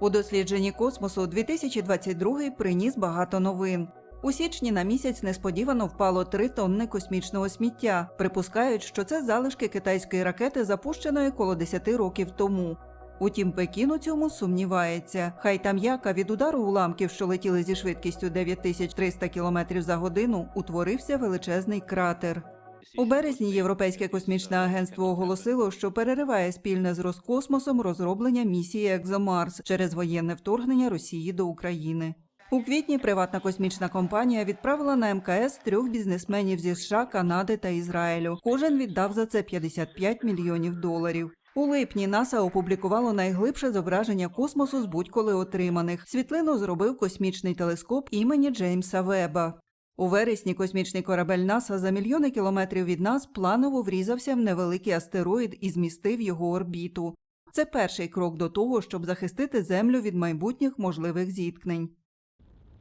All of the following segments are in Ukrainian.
У дослідженні космосу 2022 приніс багато новин. У січні на місяць несподівано впало 3 тонни космічного сміття. Припускають, що це залишки китайської ракети, запущеної коло 10 років тому. Утім, Пекін у цьому сумнівається. Хай там яка від удару уламків, що летіли зі швидкістю 9300 км за годину, утворився величезний кратер. У березні Європейське космічне агентство оголосило, що перериває спільне з Роскосмосом розроблення місії Екзомарс через воєнне вторгнення Росії до України. У квітні приватна космічна компанія відправила на МКС трьох бізнесменів зі США, Канади та Ізраїлю. Кожен віддав за це 55 мільйонів доларів. У липні НАСА опублікувало найглибше зображення космосу з будь-коли отриманих. Світлину зробив космічний телескоп імені Джеймса Веба. У вересні космічний корабель НАСА за мільйони кілометрів від нас планово врізався в невеликий астероїд і змістив його орбіту. Це перший крок до того, щоб захистити Землю від майбутніх можливих зіткнень.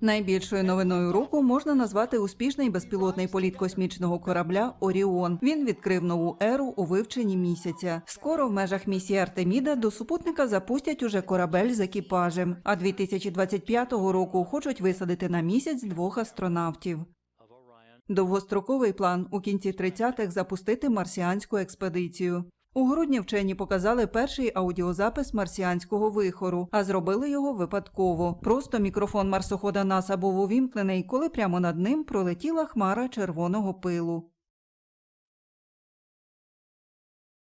Найбільшою новиною року можна назвати успішний безпілотний політ космічного корабля Оріон. Він відкрив нову еру у вивченні місяця. Скоро в межах місії Артеміда до супутника запустять уже корабель з екіпажем. А 2025 року хочуть висадити на місяць двох астронавтів. Довгостроковий план у кінці 30-х запустити марсіанську експедицію. У грудні вчені показали перший аудіозапис марсіанського вихору, а зробили його випадково. Просто мікрофон марсохода НАСА був увімкнений, коли прямо над ним пролетіла хмара червоного пилу.